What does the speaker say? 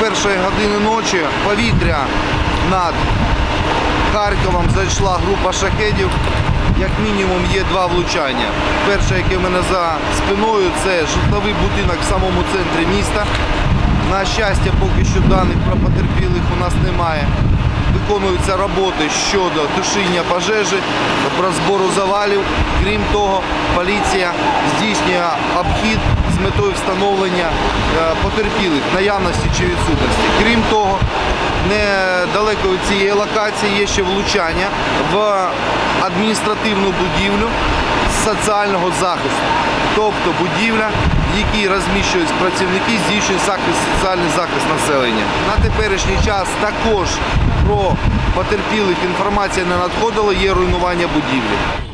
першої години ночі повітря над Харковом зайшла група шахедів. Як мінімум є два влучання. Перше, яке в мене за спиною, це житловий будинок в самому центрі міста. На щастя, поки що даних про потерпілих у нас немає. Виконуються роботи щодо тушіння пожежі, про збору завалів. Крім того, поліція здійснює обхід з метою встановлення е, потерпілих, наявності чи відсутності. Крім того, недалеко від цієї локації є ще влучання в адміністративну будівлю соціального захисту, тобто будівля, в якій розміщують працівники, здійснюють захист, соціальний захист населення. На теперішній час також про потерпілих інформація не надходила, є руйнування будівлі.